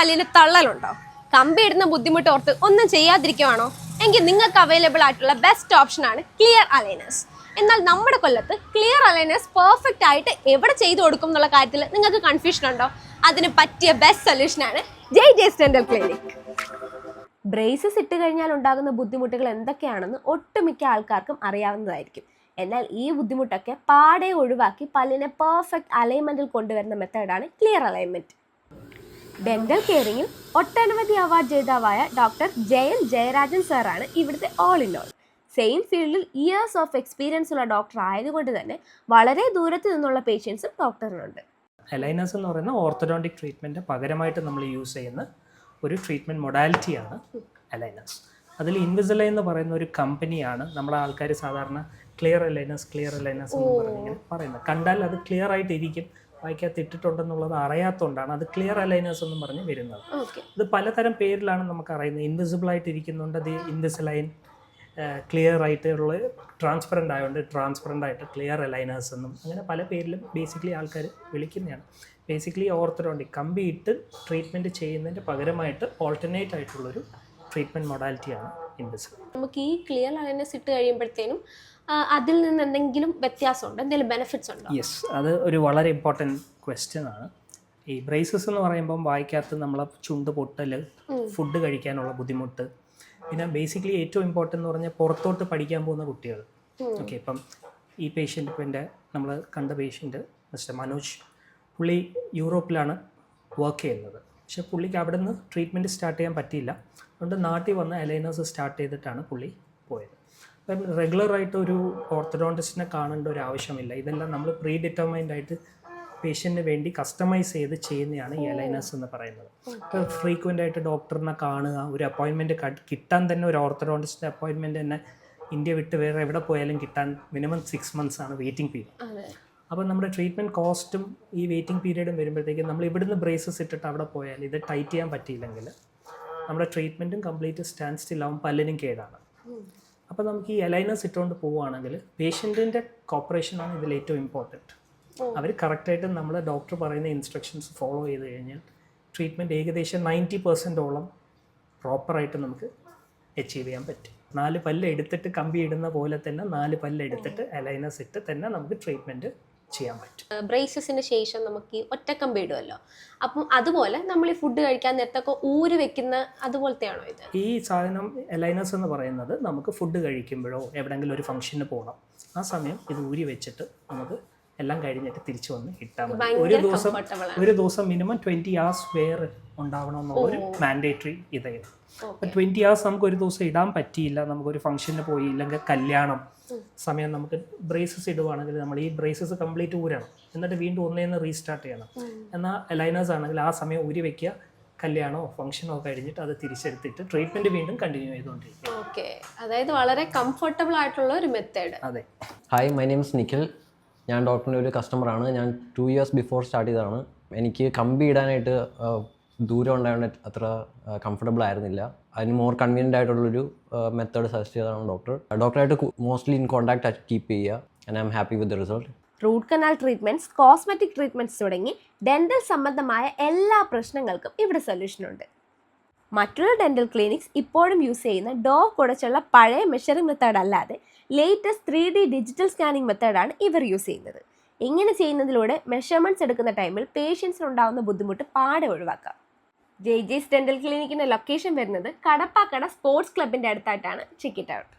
പല്ലിന് തള്ളലുണ്ടോ? കമ്പി ഇടുന്ന ബുദ്ധിമുട്ട് ഓർത്ത് ഒന്നും ചെയ്യാതിരിക്കുവാണോ? എങ്കിൽ നിങ്ങൾക്ക് അവൈലബിൾ ആയിട്ടുള്ള ബെസ്റ്റ് ഓപ്ഷൻ ആണ് ക്ലിയർ അലൈനേഴ്സ് എന്നാൽ നമ്മുടെ കൊല്ലത്ത് ക്ലിയർ അലൈനേഴ്സ് പെർഫെക്റ്റ് ആയിട്ട് എവിടെ ചെയ്തു കൊടുക്കും എന്നുള്ള കാര്യത്തിൽ നിങ്ങൾക്ക് കൺഫ്യൂഷൻ ഉണ്ടോ? അതിന് പറ്റിയ best Jai J dental clinic braces ഇട്ട് കഴിഞ്ഞാൽ ഉണ്ടാകുന്ന ബുദ്ധിമുട്ടുകൾ എന്തൊക്കെയാണെന്ന് ഒട്ടുമിക്ക ആൾക്കാർക്കും അറിയാവുന്നതായിരിക്കും. എന്നാൽ ഈ ബുദ്ധിമുട്ടൊക്കെ പാടെ ഒഴിവാക്കി പല്ലിനെ പെർഫെക്റ്റ് അലൈൻമെന്റിൽ കൊണ്ടുവരുന്ന മെത്തേഡാണ് ക്ലിയർ അലൈൻമെന്റ് ഡെന്റൽ കെയറിംഗിൽ ഒട്ടനവധി അവാർഡ് ജേതാവായ ഡോക്ടർ ജയൻ ജയരാജൻ സാറാണ് ഇവിടുത്തെ ഓൾ ഇൻ ഓൾ സെയിം ഫീൽഡിൽ ഇയേഴ്സ് ഓഫ് എക്സ്പീരിയൻസ് ഉള്ള ഡോക്ടർ ആയതുകൊണ്ട് തന്നെ വളരെ ദൂരത്ത് നിന്നുള്ള പേഷ്യൻസും ഡോക്ടറിനുണ്ട് അലൈനസ് എന്ന് പറയുന്ന ഓർത്തഡോണ്ടിക് ട്രീറ്റ്മെന്റ് പകരമായിട്ട് നമ്മൾ യൂസ് ചെയ്യുന്ന ഒരു ട്രീറ്റ്മെന്റ് മൊഡാലിറ്റിയാണ് അലൈനസ് അതിൽ ഇൻവിസിലൈ എന്ന് പറയുന്ന ഒരു കമ്പനിയാണ് നമ്മളെ ആൾക്കാർ സാധാരണ ക്ലിയർ അലൈനസ് ക്ലിയർ അലൈനസ് എന്ന് പറഞ്ഞിങ്ങനെ പറയുന്നത്. കണ്ടാൽ അത് ക്ലിയർ ആയിട്ട് ഇരിക്കും വായിക്കകത്ത് ഇട്ടിട്ടുണ്ടെന്നുള്ളത് അറിയാത്തതുകൊണ്ടാണ് അത് ക്ലിയർ അലൈനേഴ്സ് എന്ന് പറഞ്ഞ് വരുന്നത്. ഇത് പലതരം പേരിലാണ് നമുക്ക് അറിയുന്നത് ഇൻവിസിബിൾ ആയിട്ട് ഇരിക്കുന്നുണ്ട് അത് ഇൻവിസിലൈൻ ക്ലിയർ ആയിട്ടുള്ള ട്രാൻസ്പെറന്റ് ആയതുകൊണ്ട് ട്രാൻസ്പെറന്റ് ആയിട്ട് ക്ലിയർ അലൈനേഴ്സ് എന്നും അങ്ങനെ പല പേരിലും ബേസിക്കലി ആൾക്കാർ വിളിക്കുന്നതാണ്. ബേസിക്കലി ഓർത്തഡോണ്ടിക് കമ്പി ഇട്ട് ട്രീറ്റ്മെന്റ് ചെയ്യുന്നതിന്റെ പകരമായിട്ട് ഓൾട്ടർനേറ്റ് ആയിട്ടുള്ളൊരു ട്രീറ്റ്മെന്റ് മൊഡാലിറ്റിയാണ് നമുക്ക് ഈ ക്ലിയർ അലൈനസ് ഇട്ട് കഴിയുമ്പോഴത്തേനും അതിൽ നിന്ന് എന്തെങ്കിലും വ്യത്യാസമുണ്ട്? എന്തെങ്കിലും ബെനിഫിറ്റ്സ് ഉണ്ടോ? യെസ് അത് ഒരു വളരെ ഇമ്പോർട്ടന്റ് ക്വസ്റ്റ്യൻ ആണ്. ഈ ബ്രേസസ് എന്ന് പറയുമ്പം വായിക്കാത്ത നമ്മളെ ചുണ്ട് പൊട്ടൽ ഫുഡ് കഴിക്കാനുള്ള ബുദ്ധിമുട്ട്. പിന്നെ ബേസിക്കലി ഏറ്റവും ഇമ്പോർട്ടന്റ് എന്ന് പറഞ്ഞാൽ പുറത്തോട്ട് പഠിക്കാൻ പോകുന്ന കുട്ടികൾ. ഓക്കെ ഇപ്പം ഈ പേഷ്യന്റ് ഇപ്പം എന്റെ നമ്മൾ കണ്ട പേഷ്യന്റ് മിസ്റ്റർ മനോജ് പുള്ളി യൂറോപ്പിലാണ് വർക്ക് ചെയ്യുന്നത്. പക്ഷേ പുള്ളിക്ക് അവിടെ നിന്ന് ട്രീറ്റ്മെന്റ് സ്റ്റാർട്ട് ചെയ്യാൻ പറ്റിയില്ല. അതുകൊണ്ട് നാട്ടിൽ വന്ന് അലൈനേഴ്സ് സ്റ്റാർട്ട് ചെയ്തിട്ടാണ് പുള്ളി പോയത്. അപ്പം റെഗുലറായിട്ട് ഒരു ഓർത്തഡോണ്ടിസ്റ്റിനെ കാണേണ്ട ഒരു ആവശ്യമില്ല. ഇതെല്ലാം നമ്മൾ പ്രീ ഡിറ്റർമൈൻഡ് ആയിട്ട് പേഷ്യന്റിന് വേണ്ടി കസ്റ്റമൈസ് ചെയ്ത് ചെയ്യുന്നതാണ് ഈ അലൈനേഴ്സ് എന്ന് പറയുന്നത്. ഇപ്പോൾ ഫ്രീക്വന്റ് ആയിട്ട് ഡോക്ടറിനെ കാണുക ഒരു അപ്പോയിൻമെന്റ് കിട്ടാൻ തന്നെ ഒരു ഓർത്തഡോണ്ടിസ്റ്റിന്റെ അപ്പോയിൻമെന്റ് തന്നെ ഇന്ത്യ വിട്ട് വേറെ എവിടെ പോയാലും കിട്ടാൻ മിനിമം സിക്സ് മന്ത്സ് ആണ് വെയിറ്റിംഗ് പീരീഡ് അപ്പോൾ നമ്മുടെ ട്രീറ്റ്മെന്റ് കോസ്റ്റും ഈ വെയിറ്റിംഗ് പീരീഡും വരുമ്പോഴത്തേക്കും നമ്മൾ ഇവിടുന്ന് ബ്രേസസ് ഇട്ടിട്ട് അവിടെ പോയാൽ ഇത് ടൈറ്റ് ചെയ്യാൻ പറ്റിയില്ലെങ്കിൽ നമ്മുടെ ട്രീറ്റ്മെന്റും കംപ്ലീറ്റ് സ്റ്റാൻഡ് സ്റ്റിൽ ആവും പല്ലിനും കേടാണ്. അപ്പോൾ നമുക്ക് ഈ അലൈനേഴ്സ് ഇട്ടുകൊണ്ട് പോവുകയാണെങ്കിൽ പേഷ്യന്റിന്റെ കോപ്പറേഷനാണ് ഇതിൽ ഏറ്റവും ഇമ്പോർട്ടന്റ് അവർ കറക്റ്റായിട്ട് നമ്മൾ ഡോക്ടർ പറയുന്ന ഇൻസ്ട്രക്ഷൻസ് ഫോളോ ചെയ്ത് കഴിഞ്ഞാൽ ട്രീറ്റ്മെന്റ് ഏകദേശം നയന്റി പെർസെന്റോളം പ്രോപ്പറായിട്ട് നമുക്ക് അച്ചീവ് ചെയ്യാൻ പറ്റും. നാല് പല്ല് എടുത്തിട്ട് കമ്പി ഇടുന്ന പോലെ തന്നെ നാല് പല്ല് എടുത്തിട്ട് അലൈനസ് ഇട്ട് തന്നെ നമുക്ക് ട്രീറ്റ്മെന്റ് ചെയ്യാൻ പറ്റും. ബ്രേസസിന് ശേഷം നമുക്ക് ഈ ഒറ്റക്കമ്പി ഇടുമല്ലോ അപ്പം അതുപോലെ നമ്മൾ ഈ ഫുഡ് കഴിക്കാൻ നേരത്തൊക്കെ ഊര് വെക്കുന്ന അതുപോലത്തെയാണോ ഇത്? ഈ സാധനം എലൈനസ് എന്ന് പറയുന്നത് നമുക്ക് ഫുഡ് കഴിക്കുമ്പോഴോ എവിടെയെങ്കിലും ഒരു ഫംഗ്ഷന് പോകണം. ആ സമയം ഇത് ഊരി വെച്ചിട്ട് നമുക്ക് എല്ലാം കഴിഞ്ഞിട്ട് തിരിച്ചു വന്ന് ഇട്ടാൽ മതി. ഒരു ദിവസം ഒരു ദിവസം മിനിമം ട്വന്റി hours വെയർ ഉണ്ടാവണം എന്നുള്ള ഒരു മാൻഡേറ്ററി ഇതായിരുന്നു അപ്പൊ ട്വന്റി hours നമുക്ക് ഒരു ദിവസം ഇടാൻ പറ്റിയില്ല. നമുക്കൊരു ഫംഗ്ഷന് പോയി ഇല്ലെങ്കിൽ കല്യാണം. സമയം നമുക്ക് ബ്രേസസ് ഇടുവാണെങ്കിൽ നമ്മൾ ഈ ബ്രേസസ് കംപ്ലീറ്റ് ഊരണം. എന്നിട്ട് വീണ്ടും ഒന്നേന്ന് റീസ്റ്റാർട്ട് ചെയ്യണം. എന്നാൽ അലൈനേഴ്സ് ആണെങ്കിൽ ആ സമയം ഊരി വെക്കുക. കല്യാണോ ഫംഗ്ഷനോ കഴിഞ്ഞിട്ട് അത് തിരിച്ചെടുത്തിട്ട് ട്രീറ്റ്മെന്റ് വീണ്ടും കണ്ടിന്യൂ ചെയ്തുകൊണ്ടിരിക്കുക. ഓക്കെ അതായത് വളരെ കംഫർട്ടബിൾ ആയിട്ടുള്ള ഒരു മെത്തേഡ് അതെ. ഹായ് മൈ നെയിംസ് നിഖിൽ ഞാൻ ഡോക്ടറിന്റെ ഒരു കസ്റ്റമറാണ് ഞാൻ ടു ഇയേഴ്സ് ബിഫോർ സ്റ്റാർട്ട് ചെയ്തതാണ്. എനിക്ക് കമ്പി ഇടാനായിട്ട് ദൂരം ഉണ്ടായതുകൊണ്ട് അത്ര കംഫർട്ടബിൾ ആയിരുന്നില്ല. അതിന് മോർ കൺവീനിയന്റ് ആയിട്ടുള്ളൊരു മെത്തേഡ് സജസ്റ്റ് ചെയ്തതാണ് ഡോക്ടർ ഡോക്ടറായിട്ട് മോസ്റ്റ്ലി ഇൻ കോൺടാക്ട് കീപ്പ് ചെയ്യുക. And I'm happy with the result root canal treatments cosmetic treatments തുടങ്ങി ഡെന്റൽ സംബന്ധമായ എല്ലാ പ്രശ്നങ്ങൾക്കും ഇവിടെ സൊല്യൂഷൻ ഉണ്ട്. മറ്റുള്ള ഡെന്റൽ ക്ലിനിക്സ് ഇപ്പോഴും യൂസ് ചെയ്യുന്ന ഡോ കുടച്ചുള്ള പഴയ മെഷറിംഗ് മെത്തേഡ് അല്ലാതെ latest three D digital scanning മെത്തേഡാണ് ഇവർ യൂസ് ചെയ്യുന്നത്. ഇങ്ങനെ ചെയ്യുന്നതിലൂടെ മെഷർമെന്റ്സ് എടുക്കുന്ന ടൈമിൽ പേഷ്യൻസിനുണ്ടാകുന്ന ബുദ്ധിമുട്ട് പാടെ ഒഴിവാക്കാം. ജെ ജെസ് ഡെന്റൽ ക്ലിനിക്കിന്റെ ലൊക്കേഷൻ വരുന്നത് കടപ്പാക്കട സ്പോർട്സ് ക്ലബിന്റെ അടുത്തായിട്ടാണ്. ചിക്കിറ്റ് ഔട്ട്